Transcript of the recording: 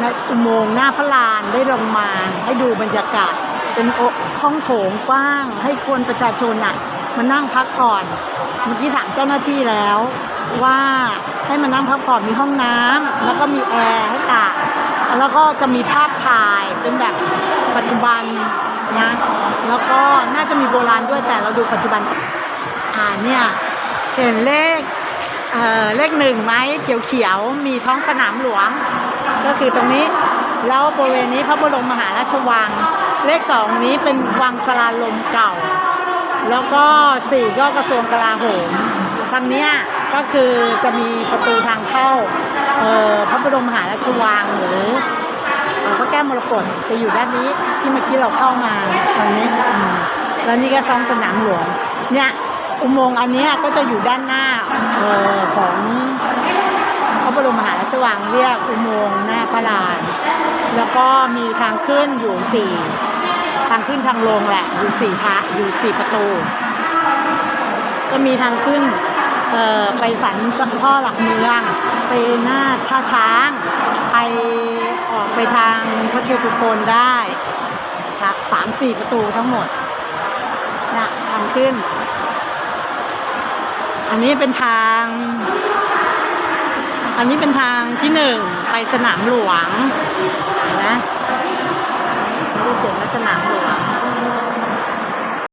ในอุโมงค์หน้าพระลานได้ลงมาให้ดูบรรยากาศ เป็นห้องโถงกว้าง ให้คนประชาชนน่ะมานั่งพักผ่อนเมื่อกี้ถามเจ้าหน้าที่แล้ว ว่าให้มานั่งพักผ่อนมีห้องน้ำแล้วก็มีแอร์ให้ตากแล้วก็จะมีภาพถ่ายเป็นแบบปัจจุบันนะแล้วก็น่าจะมีโบราณด้วยแต่เราดูปัจจุบันอ่าเนี่ยเห็นเลข เเลขหนึ่งไหมเขียวๆ มีท้องสนามหลวง ก็คือตรงนี้ แล้วบริเวณนี้พระบรมมหาราชวัง เลขสองนี้เป็นวังสลาลมเก่า แล้วก็สี่ก็กระทรวงกลาโหมทางเนี้ยก็คือจะมีประตูทางเข้าพระบรมมหาราชวังหรือพระแก้วมรกตจะอยู่ด้านนี้ที่เมื่อกี้เราเข้ามาตรงนี้แล้วนี่ก็ซ้อมสนามหลวงเนี่ย อุโมงค์อันนี้ก็จะอยู่ด้านหน้าออของพระบรมมหาราชวังเรียกอุโมงค์หน้าพระลาน แล้วก็มีทางขึ้นอยู่สี่ทางขึ้นทางลงแหละอยู่สี่ทางอยู่สี่ประตู ก็มีทางขึ้นออไปสันจังพ่อหลักเมืองไปหน้าท่าช้าง ไปออกไปทางพระเชตุพนได้ครับสามสี่ประตูทั้งหมดนะทางขึ้น อันนี้เป็นทาง อันนี้เป็นทางที่หนึ่งไปสนามหลวงนไหมรูปเขียนว่าสนามหลวง